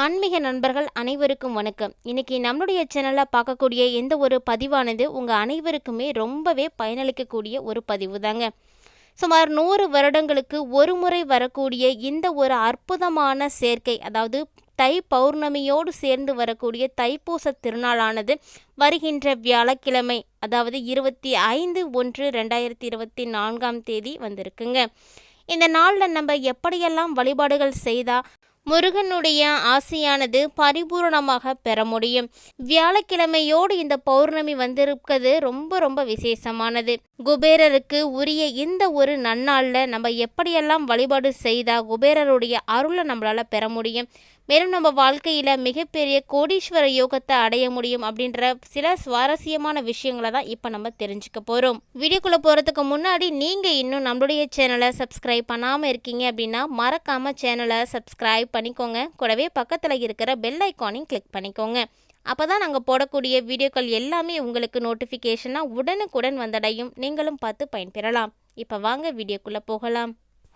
ஆன்மீக நண்பர்கள் அனைவருக்கும் வணக்கம். இன்னைக்கு நம்மளுடைய சேனலில் பார்க்கக்கூடிய எந்த ஒரு பதிவானது உங்கள் அனைவருக்குமே ரொம்பவே பயனளிக்கக்கூடிய ஒரு பதிவு தாங்க சுமார் நூறு வருடங்களுக்கு ஒரு முறை வரக்கூடிய இந்த ஒரு அற்புதமான சேர்க்கை அதாவது தை பௌர்ணமியோடு சேர்ந்து வரக்கூடிய தைப்பூச திருநாளானது வருகின்ற வியாழக்கிழமை அதாவது இருபத்தி ஐந்து ஒன்று ரெண்டாயிரத்தி இருபத்தி நான்காம் தேதி வந்திருக்குங்க. இந்த நாளில் நம்ம எப்படியெல்லாம் வழிபாடுகள் செய்தால் முருகனுடைய ஆசையானது பரிபூரணமாக பெற முடியும். வியாழக்கிழமையோடு இந்த பௌர்ணமி வந்திருக்கிறது ரொம்ப ரொம்ப விசேஷமானது. குபேரருக்கு உரிய இந்த ஒரு நன்னாளில் நம்ம எப்படியெல்லாம் வழிபாடு செய்தால் குபேரருடைய அருளை நம்மளால் பெற முடியும். மேலும் நம்ம வாழ்க்கையில் மிகப்பெரிய கோடீஸ்வர யோகத்தை அடைய முடியும் அப்படின்ற சில சுவாரஸ்யமான விஷயங்களை தான் இப்போ நம்ம தெரிஞ்சுக்க போகிறோம் வீடியோக்குள்ளே போகிறதுக்கு முன்னாடி நீங்கள் இன்னும் நம்மளுடைய சேனலை சப்ஸ்கிரைப் பண்ணாமல் இருக்கீங்க அப்படின்னா மறக்காமல் சேனலை சப்ஸ்கிரைப் பண்ணிக்கோங்க. கூடவே பக்கத்தில் இருக்கிற பெல் ஐக்கானையும் கிளிக் பண்ணிக்கோங்க. அப்போ தான் நாங்கள் போடக்கூடிய வீடியோக்கள் எல்லாமே உங்களுக்கு நோட்டிஃபிகேஷனாக உடனுக்குடன் வந்தடையும். நீங்களும் பார்த்து பயன்பெறலாம். இப்போ வாங்க வீடியோக்குள்ளே போகலாம்.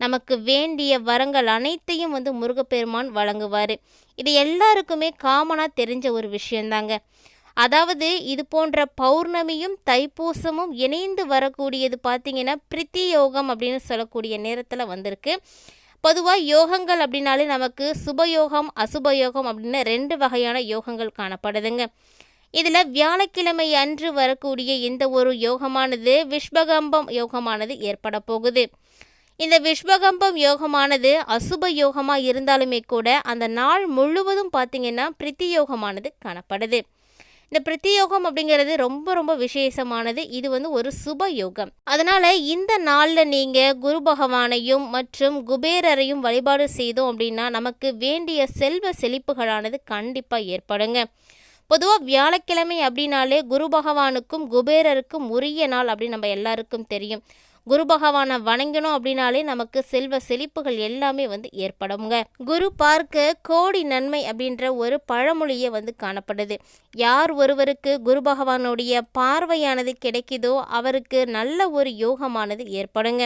நமக்கு வேண்டிய வரங்கள் அனைத்தையும் வந்து முருகப்பெருமான் வழங்குவார். இது எல்லாருக்குமே காமனாக தெரிஞ்ச ஒரு விஷயந்தாங்க. அதாவது இது போன்ற பௌர்ணமியும் தைப்பூசமும் இணைந்து வரக்கூடியது பார்த்திங்கன்னா பிரித்தி யோகம் அப்படின்னு சொல்லக்கூடிய நேரத்தில் வந்திருக்கு. பொதுவாக யோகங்கள் அப்படின்னாலே நமக்கு சுபயோகம் அசுபயோகம் அப்படின்னு ரெண்டு வகையான யோகங்கள் காணப்படுதுங்க. இதில் வியாழக்கிழமை அன்று வரக்கூடிய இந்த ஒரு யோகமானது விஸ்வகம்பம் யோகமானது ஏற்பட போகுது. இந்த விஸ்வகம்பம் யோகமானது அசுப யோகமாக இருந்தாலுமே கூட அந்த நாள் முழுவதும் பார்த்திங்கன்னா பிரித்தி யோகமானது காணப்படுது. இந்த பிரித்தி யோகம் அப்படிங்கிறது ரொம்ப ரொம்ப விசேஷமானது. இது வந்து ஒரு சுப யோகம். அதனால இந்த நாளில் நீங்கள் குரு பகவானையும் மற்றும் குபேரரையும் வழிபாடு செய்தோம் அப்படின்னா நமக்கு வேண்டிய செல்வ செழிப்புகளானது கண்டிப்பாக ஏற்படுங்க. பொதுவாக வியாழக்கிழமை அப்படின்னாலே குரு பகவானுக்கும் குபேரருக்கும் உரிய நாள் அப்படின்னு நம்ம எல்லாருக்கும் தெரியும். குரு பகவானை வணங்கணும் அப்படின்னாலே நமக்கு செல்வ செழிப்புகள் எல்லாமே வந்து ஏற்படுங்க குரு பார்க்க கோடி நன்மை அப்படின்ற ஒரு பழமொழியே வந்து காணப்படுது. யார் ஒருவருக்கு குரு பகவானுடைய பார்வையானது கிடைக்குதோ அவருக்கு நல்ல ஒரு யோகமானது ஏற்படுங்க.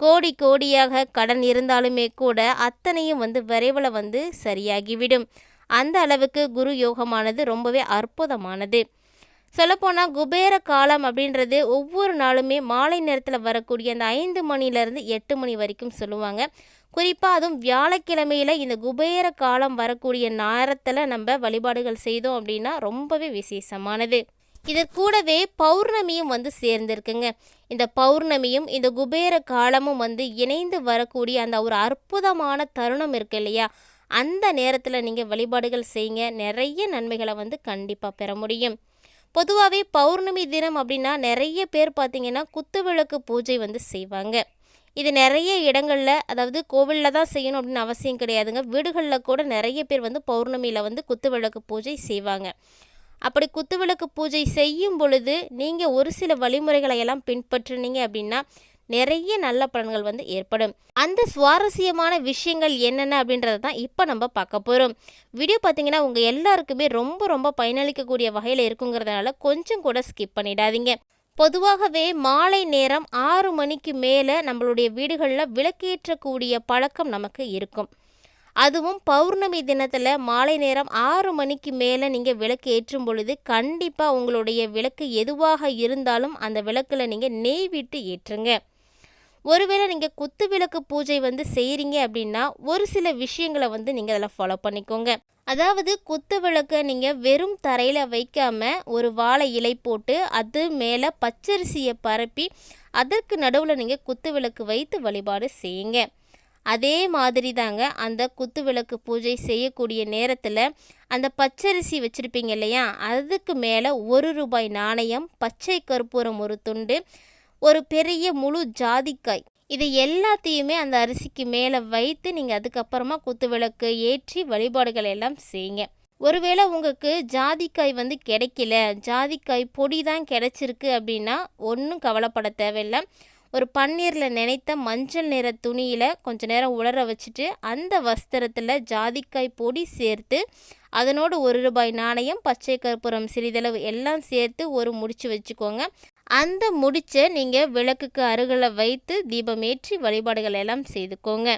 கோடி கோடியாக கடன் இருந்தாலுமே கூட அத்தனையும் வந்து விரைவில் வந்து சரியாகிவிடும். அந்த அளவுக்கு குரு யோகமானது ரொம்பவே அற்புதமானது. சொல்லப்போனால் குபேர காலம் அப்படின்றது ஒவ்வொரு நாளுமே மாலை நேரத்தில் வரக்கூடிய அந்த ஐந்து மணிலேருந்து எட்டு மணி வரைக்கும் சொல்லுவாங்க. குறிப்பாக அதுவும் வியாழக்கிழமையில் இந்த குபேர காலம் வரக்கூடிய நேரத்தில் நம்ம வழிபாடுகள் செய்தோம் அப்படின்னா ரொம்பவே விசேஷமானது. இது கூடவே பௌர்ணமியும் வந்து சேர்ந்திருக்குங்க. இந்த பௌர்ணமியும் இந்த குபேர காலமும் வந்து இணைந்து வரக்கூடிய அந்த ஒரு அற்புதமான தருணம் இருக்கு இல்லையா? அந்த நேரத்தில் நீங்கள் வழிபாடுகள் செய்யுங்க நிறைய நன்மைகளை வந்து கண்டிப்பாக பெற முடியும். பொதுவாகவே பௌர்ணமி தினம் அப்படின்னா நிறைய பேர் பார்த்திங்கன்னா குத்துவிளக்கு பூஜை வந்து செய்வாங்க. இது நிறைய இடங்களில் அதாவது கோவிலில் தான் செய்யணும் அப்படின்னு அவசியம் கிடையாதுங்க. வீடுகளில் கூட நிறைய பேர் வந்து பௌர்ணமியில் வந்து குத்துவிளக்கு பூஜை செய்வாங்க. அப்படி குத்துவிளக்கு பூஜை செய்யும் பொழுது நீங்கள் ஒரு சில வழிமுறைகளை எல்லாம் பின்பற்றினீங்க அப்படின்னா நிறைய நல்ல பலன்கள் வந்து ஏற்படும். அந்த சுவாரஸ்யமான விஷயங்கள் என்னென்ன அப்படின்றத தான் இப்போ நம்ம பார்க்க போகிறோம் வீடியோ பார்த்தீங்கன்னா உங்கள் எல்லாருக்குமே ரொம்ப ரொம்ப பயனளிக்கக்கூடிய வகையில் இருக்குங்கிறதுனால கொஞ்சம் கூட ஸ்கிப் பண்ணிடாதீங்க. பொதுவாகவே மாலை நேரம் ஆறு மணிக்கு மேலே நம்மளுடைய வீடுகளில் விளக்கேற்றக்கூடிய பழக்கம் நமக்கு இருக்கும். அதுவும் பௌர்ணமி தினத்தில் மாலை நேரம் ஆறு மணிக்கு மேலே நீங்கள் விளக்கு ஏற்றும் பொழுது கண்டிப்பாக உங்களுடைய விளக்கு எதுவாக இருந்தாலும் அந்த விளக்கில் நீங்கள் நெய் விட்டு ஏற்றுங்க. ஒருவேளை நீங்கள் குத்து விளக்கு பூஜை வந்து செய்கிறீங்க அப்படின்னா ஒரு சில விஷயங்களை வந்து நீங்கள் அதில் ஃபாலோ பண்ணிக்கோங்க. அதாவது குத்து விளக்கை நீங்கள் வெறும் தரையில் வைக்காமல் ஒரு வாழை இலை போட்டு அது மேலே பச்சரிசியை பரப்பி அதற்கு நடுவில் நீங்கள் குத்து விளக்கு வைத்து வழிபாடு செய்யுங்க. அதே மாதிரி தாங்க அந்த குத்து விளக்கு பூஜை செய்யக்கூடிய நேரத்தில் அந்த பச்சரிசி வச்சுருப்பீங்க இல்லையா? அதுக்கு மேலே ஒரு ரூபாய் நாணயம் பச்சை கற்பூரம் ஒரு துண்டு ஒரு பெரிய முழு ஜாதிக்காய். இது எல்லாத்தையுமே அந்த அரிசிக்கு மேலே வைத்து நீங்கள் அதுக்கப்புறமா குத்து விளக்கு ஏற்றி வழிபாடுகள் எல்லாம் செய்யுங்க. ஒருவேளை உங்களுக்கு ஜாதிக்காய் வந்து கிடைக்கல ஜாதிக்காய் பொடி தான் கிடைச்சிருக்கு அப்படின்னா ஒன்றும் கவலைப்பட தேவையில்லை. ஒரு பன்னீரில் நினைத்த மஞ்சள் நிற துணியில் கொஞ்ச நேரம் உலர வச்சுட்டு அந்த வஸ்திரத்தில் ஜாதிக்காய் பொடி சேர்த்து அதனோடு ஒரு ரூபாய் நாணயம் பச்சை கற்பூரம் சிறிதளவு எல்லாம் சேர்த்து ஒரு முடிச்சு வச்சுக்கோங்க. அந்த முடிச்சை நீங்கள் விளக்குக்கு அருகில் வைத்து தீபமேற்றி வழிபாடுகள் எல்லாம் செய்துக்கோங்க.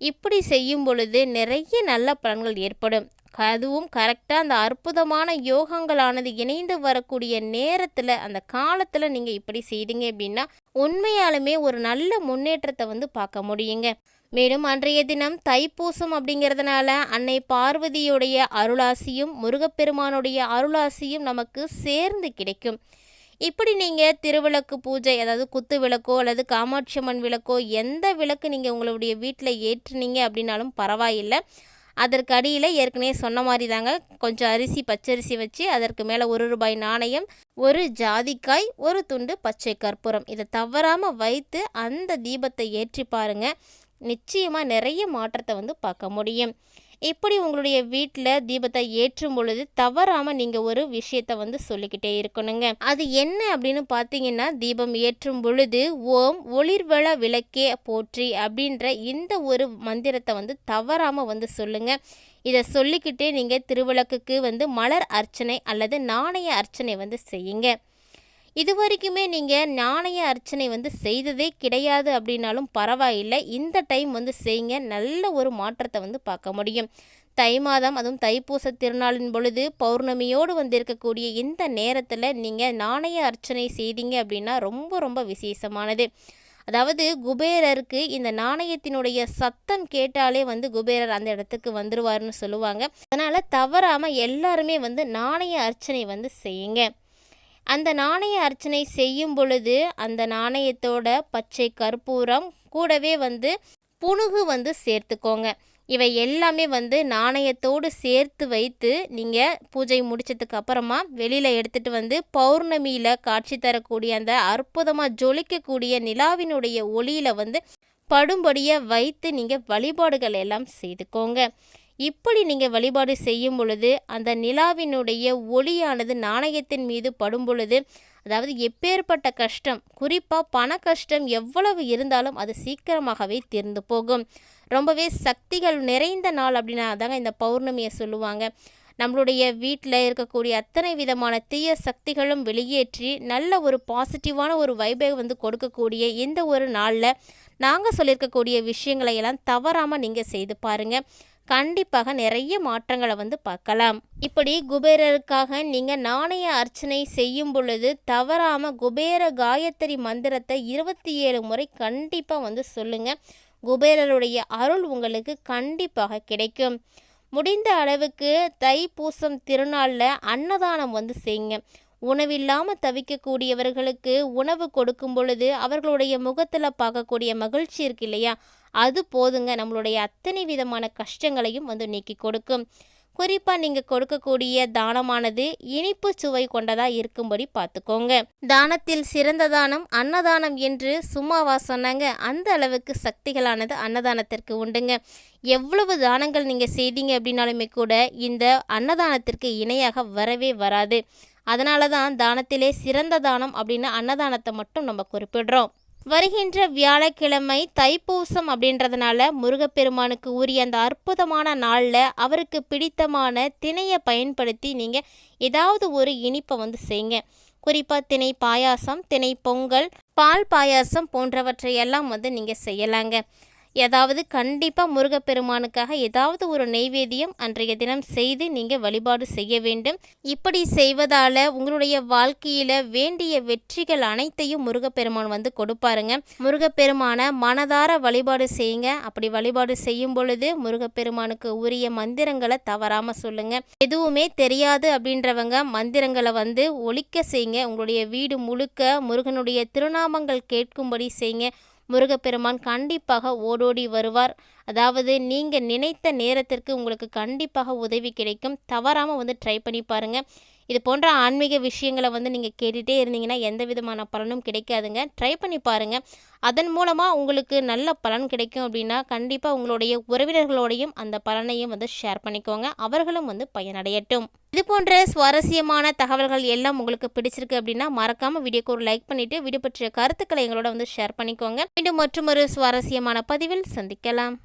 இப்படி செய்யும் பொழுது நிறைய நல்ல பலன்கள் ஏற்படும். அதுவும் கரெக்டாக அந்த அற்புதமான யோகங்களானது இணைந்து வரக்கூடிய நேரத்தில் அந்த காலத்தில் நீங்கள் இப்படி செய்தீங்க அப்படின்னா உண்மையாலுமே ஒரு நல்ல முன்னேற்றத்தை வந்து பார்க்க முடியுங்க. மேலும் அன்றைய தினம் தைப்பூசம் அப்படிங்கிறதுனால அன்னை பார்வதியுடைய அருளாசியும் முருகப்பெருமானுடைய அருளாசியும் நமக்கு சேர்ந்து கிடைக்கும். இப்படி நீங்கள் திருவிளக்கு பூஜை அதாவது குத்து விளக்கோ அல்லது காமாட்சி அம்மன் விளக்கோ எந்த விளக்கு நீங்கள் உங்களுடைய வீட்டில் ஏற்றுனீங்க அப்படின்னாலும் பரவாயில்லை. அதற்கு அடியில் ஏற்கனவே சொன்ன மாதிரி தாங்க கொஞ்சம் அரிசி பச்சரிசி வச்சு அதற்கு மேலே ஒரு ரூபாய் நாணயம் ஒரு ஜாதிக்காய் ஒரு துண்டு பச்சை கற்பூரம். இதை தவறாமல் வைத்து அந்த தீபத்தை ஏற்றி பாருங்கள் நிச்சயமாக நிறைய மாற்றத்தை வந்து பார்க்க முடியும். இப்படி உங்களுடைய வீட்டில் தீபத்தை ஏற்றும் பொழுது தவறாமல் நீங்கள் ஒரு விஷயத்தை வந்து சொல்லிக்கிட்டே இருக்கணுங்க? அது என்ன அப்படின்னு பார்த்தீங்கன்னா தீபம் ஏற்றும் பொழுது ஓம் ஒளிர்வள விளக்கே போற்றி அப்படின்ற இந்த ஒரு மந்திரத்தை வந்து தவறாமல் வந்து சொல்லுங்க. இதை சொல்லிக்கிட்டே நீங்கள் திருவிளக்குக்கு வந்து மலர் அர்ச்சனை அல்லது நாணய அர்ச்சனை வந்து செய்யுங்க. இது வரைக்குமே நீங்கள் நாணய அர்ச்சனை வந்து செய்ததே கிடையாது அப்படின்னாலும் பரவாயில்லை. இந்த டைம் வந்து செய்யுங்க நல்ல ஒரு மாற்றத்தை வந்து பார்க்க முடியும். தை மாதம் அதுவும் தைப்பூச திருநாளின் பொழுது பௌர்ணமியோடு வந்திருக்கக்கூடிய இந்த நேரத்தில் நீங்கள் நாணய அர்ச்சனை செய்தீங்க அப்படின்னா ரொம்ப ரொம்ப விசேஷமானது. அதாவது குபேரருக்கு இந்த நாணயத்தினுடைய சத்தம் கேட்டாலே வந்து குபேரர் அந்த இடத்துக்கு வந்துருவாருன்னு சொல்லுவாங்க. அதனால் தவறாமல் எல்லாருமே வந்து நாணய அர்ச்சனை வந்து செய்யுங்க. அந்த நாணய அர்ச்சனை செய்யும் பொழுது அந்த நாணயத்தோட பச்சை கற்பூரம் கூடவே வந்து புணுகு வந்து சேர்த்துக்கோங்க. இவை எல்லாமே வந்து நாணயத்தோடு சேர்த்து வைத்து நீங்கள் பூஜை முடித்ததுக்கு அப்புறமா வெளியில் எடுத்துகிட்டு வந்து பௌர்ணமியில் காட்சி தரக்கூடிய அந்த அற்புதமாக ஜொலிக்கக்கூடிய நிலாவினுடைய ஒளியில் வந்து படும்படியாக வைத்து நீங்கள் வழிபாடுகள் எல்லாம் செய்துக்கோங்க. இப்படி நீங்கள் வழிபாடு செய்யும் பொழுது அந்த நிலாவினுடைய ஒளியானது நாணயத்தின் மீது படும் பொழுது அதாவது எப்பேற்பட்ட கஷ்டம் குறிப்பாக பண கஷ்டம் எவ்வளவு இருந்தாலும் அது சீக்கிரமாகவே தீர்ந்து போகும். ரொம்பவே சக்திகள் நிறைந்த நாள் அப்படின்னா தாங்க இந்த பௌர்ணமியை சொல்லுவாங்க. நம்மளுடைய வீட்டில் இருக்கக்கூடிய அத்தனை விதமான தீய சக்திகளும் வெளியேற்றி நல்ல ஒரு பாசிட்டிவான ஒரு வைபை வந்து கொடுக்கக்கூடிய இந்த ஒரு நாளில் நாங்கள் சொல்லியிருக்கக்கூடிய விஷயங்களை எல்லாம் தவறாமல் நீங்கள் செய்து பாருங்கள் கண்டிப்பாக நிறைய மாற்றங்களை வந்து பார்க்கலாம். இப்படி குபேரருக்காக நீங்கள் நாணய அர்ச்சனை செய்யும் பொழுது தவறாமல் குபேர காயத்ரி மந்திரத்தை இருபத்தி ஏழு முறை கண்டிப்பாக வந்து சொல்லுங்கள் குபேரருடைய அருள் உங்களுக்கு கண்டிப்பாக கிடைக்கும். முடிந்த அளவுக்கு தைப்பூசம் திருநாளில் அன்னதானம் வந்து செய்யுங்க. உணவில்லாமல் தவிக்கக்கூடியவர்களுக்கு உணவு கொடுக்கும் பொழுது அவர்களுடைய முகத்தில் பார்க்கக்கூடிய மகிழ்ச்சி இருக்கு இல்லையா? அது போதுங்க. நம்மளுடைய அத்தனை விதமான கஷ்டங்களையும் வந்து நீக்கி கொடுக்கும். குறிப்பாக நீங்கள் கொடுக்கக்கூடிய தானமானது இனிப்பு சுவை கொண்டதாக இருக்கும்படி பார்த்துக்கோங்க. தானத்தில் சிறந்த தானம் அன்னதானம் என்று சும்மாவா சொன்னாங்க. அந்த அளவுக்கு சக்திகளானது அன்னதானத்திற்கு உண்டுங்க. எவ்வளவு தானங்கள் நீங்கள் செய்தீங்க அப்படின்னாலுமே கூட இந்த அன்னதானத்திற்கு இணையாக வரவே வராது. அதனால தான் தானத்திலே சிறந்த தானம் அப்படின்னு அன்னதானத்தை மட்டும் நம்ம குறிப்பிடுறோம். வருகின்ற வியாழக்கிழமை தைப்பூசம் அப்படின்றதுனால முருகப்பெருமானுக்கு உரிய அந்த அற்புதமான நாளில் அவருக்கு பிடித்தமான திணையை பயன்படுத்தி நீங்கள் ஏதாவது ஒரு இனிப்பை வந்து செய்யுங்க. குறிப்பாக திணை பாயாசம் திணை பொங்கல் பால் பாயாசம் போன்றவற்றை எல்லாம் வந்து நீங்கள் செய்யலாங்க. ஏதாவது கண்டிப்பாக முருகப்பெருமானுக்காக ஏதாவது ஒரு நெய்வேத்தியம் அன்றைய தினம் செய்து நீங்கள் வழிபாடு செய்ய வேண்டும். இப்படி செய்வதால் உங்களுடைய வாழ்க்கையில் வேண்டிய வெற்றிகள் அனைத்தையும் முருகப்பெருமான் வந்து கொடுப்பாருங்க. முருகப்பெருமானை மனதார வழிபாடு செய்யுங்க. அப்படி வழிபாடு செய்யும் பொழுது முருகப்பெருமானுக்கு உரிய மந்திரங்களை தவறாமல் சொல்லுங்கள் எதுவுமே தெரியாது அப்படின்றவங்க மந்திரங்களை வந்து ஒழிக்க செய்யுங்க. உங்களுடைய வீடு முழுக்க முருகனுடைய திருநாமங்கள் கேட்கும்படி செய்யுங்க. முருகப்பெருமான் கண்டிப்பாக ஓடோடி வருவார். அதாவது நீங்கள் நினைத்த நேரத்திற்கு உங்களுக்கு கண்டிப்பாக உதவி கிடைக்கும். தவறாமல் வந்து ட்ரை பண்ணி பாருங்கள் இது போன்ற ஆன்மீக விஷயங்களை வந்து நீங்கள் கேட்டுகிட்டே இருந்தீங்கன்னா எந்த விதமான பலனும் கிடைக்காதுங்க. ட்ரை பண்ணி பாருங்கள் அதன் மூலமாக உங்களுக்கு நல்ல பலன் கிடைக்கும் அப்படின்னா கண்டிப்பாக உங்களுடைய உறவினர்களோடையும் அந்த பலனையும் வந்து ஷேர் பண்ணிக்கோங்க. அவர்களும் வந்து பயனடையட்டும். இது போன்ற சுவாரஸ்யமான தகவல்கள் எல்லாம் உங்களுக்கு பிடிச்சிருக்கு அப்படின்னா மறக்காமல் வீடியோக்கு ஒரு லைக் பண்ணிவிட்டு வீடியோ பற்றிய கருத்துக்களை எங்களோட வந்து ஷேர் பண்ணிக்கோங்க. மீண்டும் மற்றும் ஒரு சுவாரஸ்யமான பதிவில் சந்திக்கலாம்.